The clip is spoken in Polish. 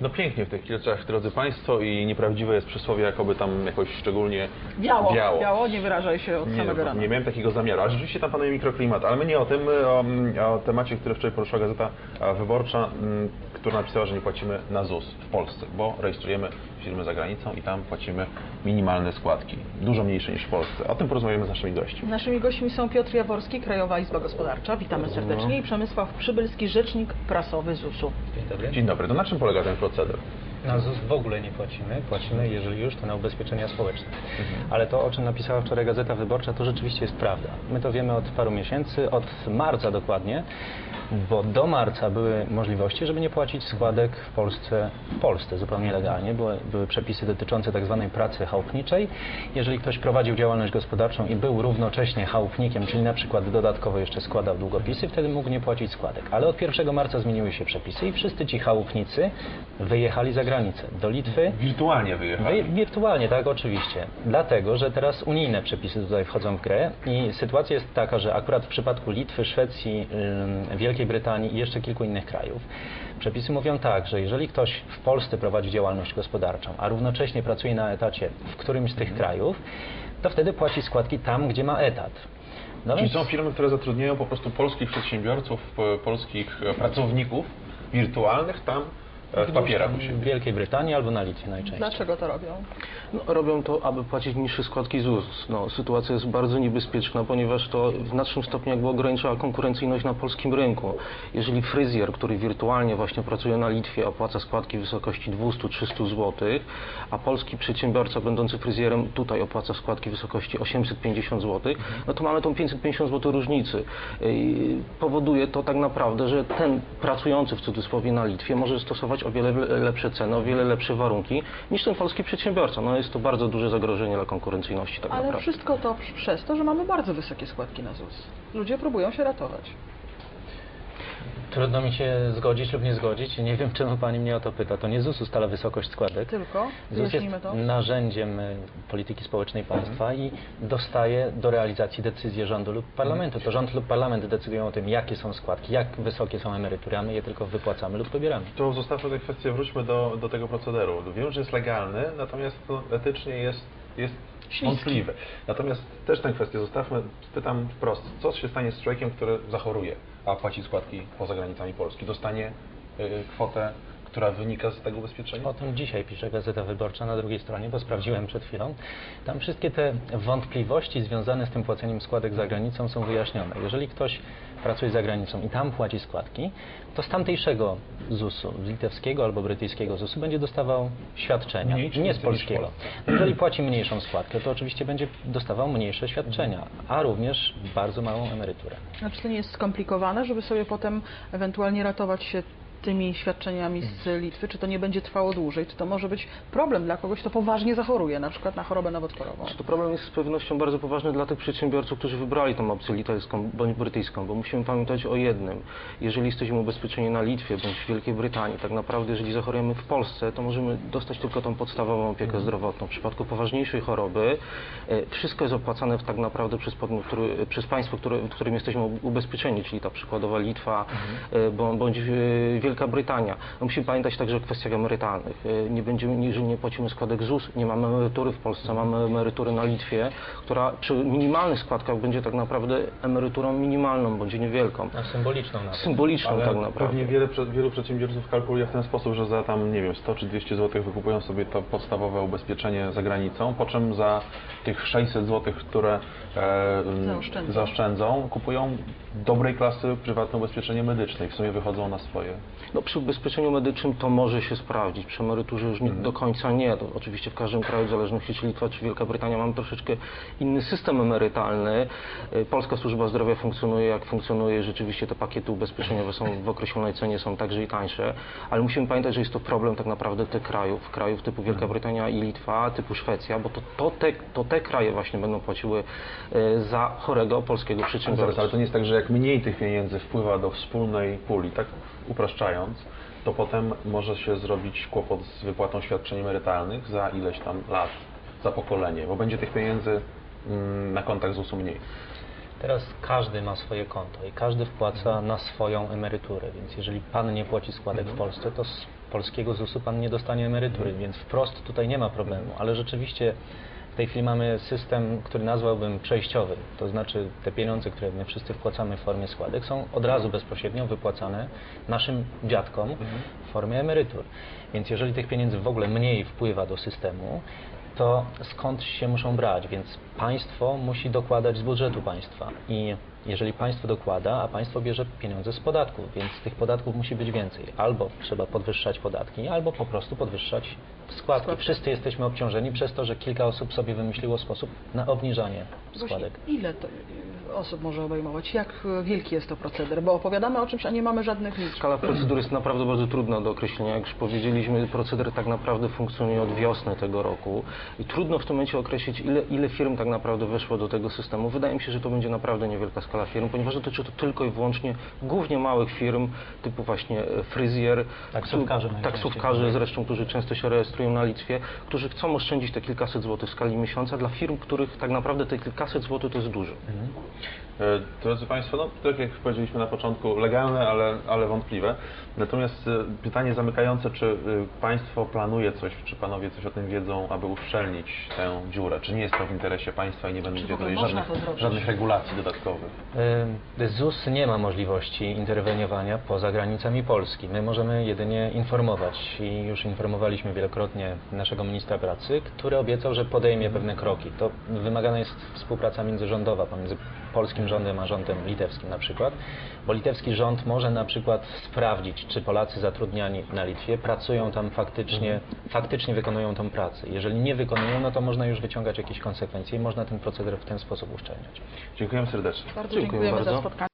No pięknie w tych Kielcach, drodzy Państwo, i nieprawdziwe jest przysłowie, jakoby tam jakoś szczególnie Biało, biało. biało, nie wyrażaj się od Nie, samego no, rana. nie miałem takiego zamiaru, ale rzeczywiście tam panuje mikroklimat. Ale my nie o tym, my o, o temacie, który wczoraj poruszyła Gazeta Wyborcza, m, która napisała, że nie płacimy na ZUS w Polsce, bo rejestrujemy firmy za granicą i tam płacimy minimalne składki, dużo mniejsze niż w Polsce. O tym porozmawiamy z naszymi gośćmi. Naszymi gośćmi są Piotr Jaworski, Krajowa Izba Gospodarcza, witamy serdecznie, i Przemysław Przybylski, rzecznik prasowy ZUS-u. Dzień dobry. Dzień dobry, to na czym polega ten proceder? Na ZUS w ogóle nie płacimy. Płacimy, jeżeli już, to na ubezpieczenia społeczne. Ale to, o czym napisała wczoraj Gazeta Wyborcza, to rzeczywiście jest prawda. My to wiemy od paru miesięcy, od marca dokładnie, bo do marca były możliwości, żeby nie płacić składek w Polsce, w Polsce zupełnie legalnie. Były, były przepisy dotyczące tak zwanej pracy chałupniczej. Jeżeli ktoś prowadził działalność gospodarczą i był równocześnie chałupnikiem, czyli na przykład dodatkowo jeszcze składał długopisy, wtedy mógł nie płacić składek. Ale od 1 marca zmieniły się przepisy i wszyscy ci chałupnicy wyjechali za granicę, do Litwy, Wirtualnie wyjechali. Wi- Wirtualnie, tak, oczywiście. Dlatego, że teraz unijne przepisy tutaj wchodzą w grę i sytuacja jest taka, że akurat w przypadku Litwy, Szwecji, Wielkiej Brytanii i jeszcze kilku innych krajów, przepisy mówią tak, że jeżeli ktoś w Polsce prowadzi działalność gospodarczą, a równocześnie pracuje na etacie w którymś z tych krajów, to wtedy płaci składki tam, gdzie ma etat. No Czyli więc- są firmy, które zatrudniają po prostu polskich przedsiębiorców, polskich e, pracowników wirtualnych tam w papierach u siebie. w Wielkiej Brytanii albo na Litwie najczęściej. Dlaczego to robią? No, robią to, aby płacić niższe składki ZUS. No, sytuacja jest bardzo niebezpieczna, ponieważ to w znacznym stopniu jakby ogranicza konkurencyjność na polskim rynku. Jeżeli fryzjer, który wirtualnie właśnie pracuje na Litwie, opłaca składki w wysokości 200-300 zł, a polski przedsiębiorca będący fryzjerem tutaj opłaca składki w wysokości 850 zł, no to mamy tą 550 zł różnicy. Yy, Powoduje to tak naprawdę, że ten pracujący w cudzysłowie na Litwie może stosować o wiele lepsze ceny, o wiele lepsze warunki niż ten polski przedsiębiorca. No jest to bardzo duże zagrożenie dla konkurencyjności tak Ale naprawdę. wszystko to pr- przez to, że mamy bardzo wysokie składki na ZUS. Ludzie próbują się ratować. Trudno mi się zgodzić lub nie zgodzić. Nie wiem, czemu Pani mnie o to pyta. To nie ZUS ustala wysokość składek. Tylko, ZUS jest to. narzędziem y, polityki społecznej państwa i dostaje do realizacji decyzje rządu lub parlamentu. To rząd lub parlament decydują o tym, jakie są składki, jak wysokie są emerytury, a my je tylko wypłacamy lub pobieramy. To zostawmy tę kwestię, wróćmy do, do tego procederu. Wiem, że jest legalny, natomiast no, etycznie jest, jest wątpliwy. Natomiast też tę kwestię zostawmy, spytam wprost, co się stanie z człowiekiem, który zachoruje, a płaci składki poza granicami Polski? Dostanie y, kwotę, która wynika z tego ubezpieczenia? O tym dzisiaj pisze Gazeta Wyborcza na drugiej stronie, bo sprawdziłem przed chwilą. Tam wszystkie te wątpliwości związane z tym płaceniem składek za granicą są wyjaśnione. Jeżeli ktoś pracuje za granicą i tam płaci składki, to z tamtejszego ZUS-u, z litewskiego albo brytyjskiego ZUS-u będzie dostawał świadczenia, Mniej czy nie z polskiego. Jeżeli płaci mniejszą składkę, to oczywiście będzie dostawał mniejsze świadczenia, a również bardzo małą emeryturę. Znaczy to nie jest skomplikowane, żeby sobie potem ewentualnie ratować się tymi świadczeniami z Litwy? Czy to nie będzie trwało dłużej? Czy to może być problem dla kogoś, kto poważnie zachoruje, na przykład na chorobę nowotworową? To problem jest z pewnością bardzo poważny dla tych przedsiębiorców, którzy wybrali tą opcję litewską bądź brytyjską, bo musimy pamiętać o jednym. Jeżeli jesteśmy ubezpieczeni na Litwie bądź w Wielkiej Brytanii, tak naprawdę jeżeli zachorujemy w Polsce, to możemy dostać tylko tą podstawową opiekę zdrowotną. W przypadku poważniejszej choroby e, wszystko jest opłacane w- tak naprawdę przez, podmiot, który, przez państwo, które, w którym jesteśmy ubezpieczeni, czyli ta przykładowa Litwa e, bą- bądź e, Wielka Brytania. No musimy pamiętać także o kwestiach emerytalnych. E, Nie będziemy, jeżeli nie płacimy składek ZUS, nie mamy emerytury w Polsce, mamy emeryturę na Litwie, która przy minimalnych składkach będzie tak naprawdę emeryturą minimalną, bądź niewielką. A symboliczną nawet. Symboliczną Ale tak naprawdę. pewnie wiele, wielu przedsiębiorców kalkuluje w ten sposób, że za tam, nie wiem, 100 czy 200 zł wykupują sobie to podstawowe ubezpieczenie za granicą, po czym za tych 600 zł, które e, m, Zaoszczędzą. zaoszczędzą, kupują dobrej klasy prywatne ubezpieczenie medyczne i w sumie wychodzą na swoje. No, przy ubezpieczeniu medycznym to może się sprawdzić, przy emeryturze już nie, do końca nie. To oczywiście w każdym kraju, w zależności czy Litwa, czy Wielka Brytania, mamy troszeczkę inny system emerytalny. Y, Polska Służba Zdrowia funkcjonuje jak funkcjonuje, rzeczywiście te pakiety ubezpieczeniowe są w określonej cenie, są także i tańsze, ale musimy pamiętać, że jest to problem tak naprawdę tych krajów, krajów typu Wielka Brytania i Litwa, typu Szwecja, bo to, to, te, to te kraje właśnie będą płaciły y, za chorego polskiego przedsiębiorcę. ale to nie jest tak, że jak mniej tych pieniędzy wpływa do wspólnej puli, tak? Upraszczając, to potem może się zrobić kłopot z wypłatą świadczeń emerytalnych za ileś tam lat, za pokolenie, bo będzie tych pieniędzy mm, na kontach ZUS-u mniej. Teraz każdy ma swoje konto i każdy wpłaca na swoją emeryturę, więc jeżeli pan nie płaci składek w Polsce, to s- polskiego ZUS-u pan nie dostanie emerytury, więc wprost tutaj nie ma problemu, ale rzeczywiście tej chwili mamy system, który nazwałbym przejściowy, to znaczy te pieniądze, które my wszyscy wpłacamy w formie składek są od razu bezpośrednio wypłacane naszym dziadkom w formie emerytur. Więc jeżeli tych pieniędzy w ogóle mniej wpływa do systemu, to skąd się muszą brać? Więc państwo musi dokładać z budżetu państwa. I jeżeli państwo dokłada, a państwo bierze pieniądze z podatków, więc tych podatków musi być więcej. Albo trzeba podwyższać podatki, albo po prostu podwyższać składki. Składki. Wszyscy jesteśmy obciążeni przez to, że kilka osób sobie wymyśliło sposób na obniżanie Właśnie, składek. ile to y, osób może obejmować? Jak wielki jest to proceder? Bo opowiadamy o czymś, a nie mamy żadnych liczb. Skala procedur jest naprawdę bardzo trudna do określenia. Jak już powiedzieliśmy, proceder tak naprawdę funkcjonuje od wiosny tego roku i trudno w tym momencie określić, ile, ile firm tak naprawdę weszło do tego systemu. Wydaje mi się, że to będzie naprawdę niewielka skala firm, ponieważ dotyczy to tylko i wyłącznie głównie małych firm, typu właśnie e, fryzjer, najczęściej. taksówkarze zresztą, którzy często się rejestrują na Litwie, którzy chcą oszczędzić te kilkaset złotych w skali miesiąca dla firm, których tak naprawdę te kilkaset złotych to jest dużo. E, Drodzy Państwo, no tak jak powiedzieliśmy na początku, legalne, ale, ale wątpliwe. Natomiast e, pytanie zamykające, czy e, Państwo planuje coś, czy Panowie coś o tym wiedzą, aby uszczelnić tę dziurę? Czy nie jest to w interesie Państwa i nie będzie tutaj żadnych, żadnych regulacji dodatkowych? ZUS nie ma możliwości interweniowania poza granicami Polski. My możemy jedynie informować i już informowaliśmy wielokrotnie naszego ministra pracy, który obiecał, że podejmie pewne kroki. To wymagana jest współpraca międzyrządowa pomiędzy polskim rządem a rządem litewskim na przykład, bo litewski rząd może na przykład sprawdzić, czy Polacy zatrudniani na Litwie pracują tam faktycznie, faktycznie wykonują tą pracę. Jeżeli nie wykonują, no to można już wyciągać jakieś konsekwencje i można ten proceder w ten sposób uszczelniać. Dziękuję serdecznie. Bardzo Dziękuję dziękujemy za bardzo. spotkanie.